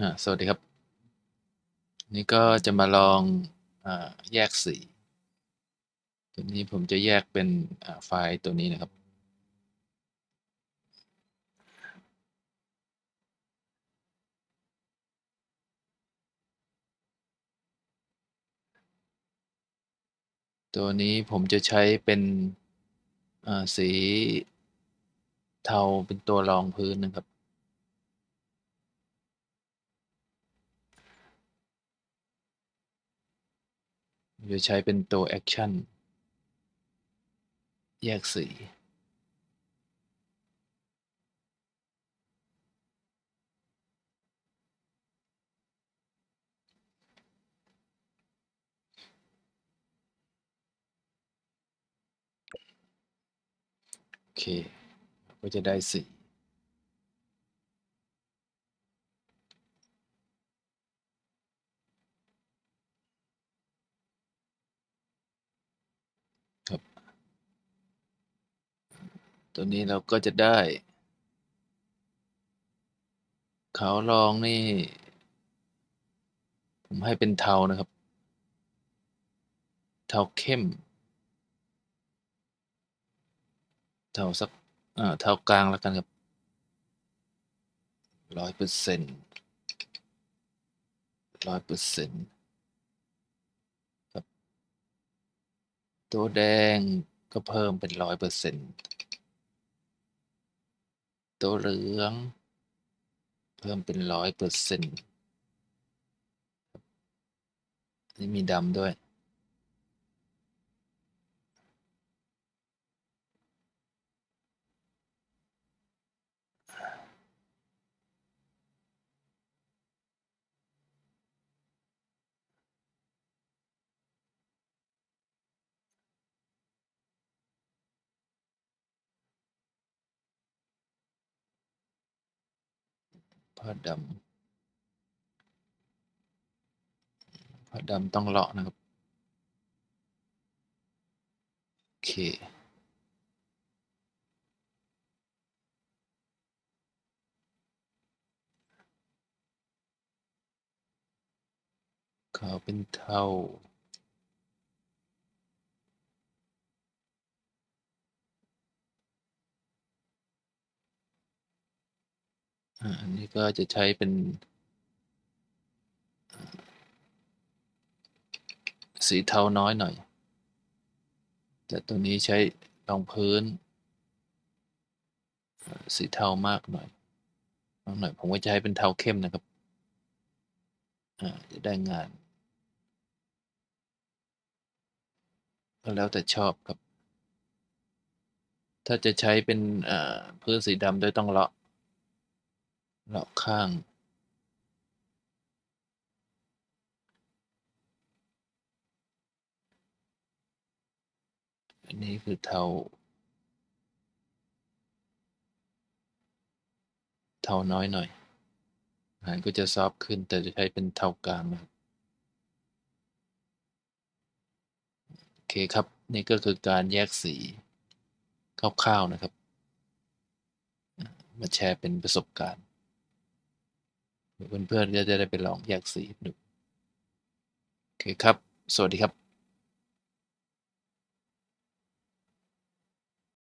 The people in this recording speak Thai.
อ่าสวัสดีครับ นี่ก็จะมาลองอแยกสีตัวนี้ผมจะแยกเป็นไฟล์ตัวนี้นะครับ ตัวนี้ผมจะใช้เป็นอ่าสีเทาเป็นตัวรองพื้นนะครับ จะใช้เป็นตัวแอคชั่น แยกสีโอเค ก็จะได้สี ครับ ตัวนี้เราก็จะได้ ขาวรองนี่ ผมให้เป็นเทานะครับ เทาเข้ม เทาสักอ่าเทากลางแล้วกันครับร้อยเปอร์เซ็นต์ร้อยเปอร์เซ็นต์ครับ ตัวแดงก็เพิ่มเป็นร้อยเปอร์เซ็นต์ ตัวเหลือง เพิ่มเป็นร้อยเปอร์เซ็นต์นี่มีดำด้วย ผ้าดำผ้าดำต้องเลาะนะครับ โอเคขาวเป็นเทา อันนี้ก็จะใช้เป็น สีเทาน้อยหน่อย แต่ตัวนี้ใช้รองพื้น สีเทามากหน่อยมากหน่อยผมก็จะให้เป็นเทาเข้มนะครับอ่าจะได้งาน ก็แล้วแต่ชอบครับ ถ้าจะใช้เป็นพื้นสีดำด้วยต้องเลาะ ลาะข้างอันนี้คือเทาเทาน้อยหน่อยงานก็จะซอฟขึ้นแต่จะใช้เป็นเทากลางนะครับโอเคครับ นี่ก็คือการแยกสีคร่าวๆนะครับ มาแชร์เป็นประสบการณ์ เพื่อนๆก็จะได้ไปลองแยกสีดู โอเคครับ สวัสดีครับ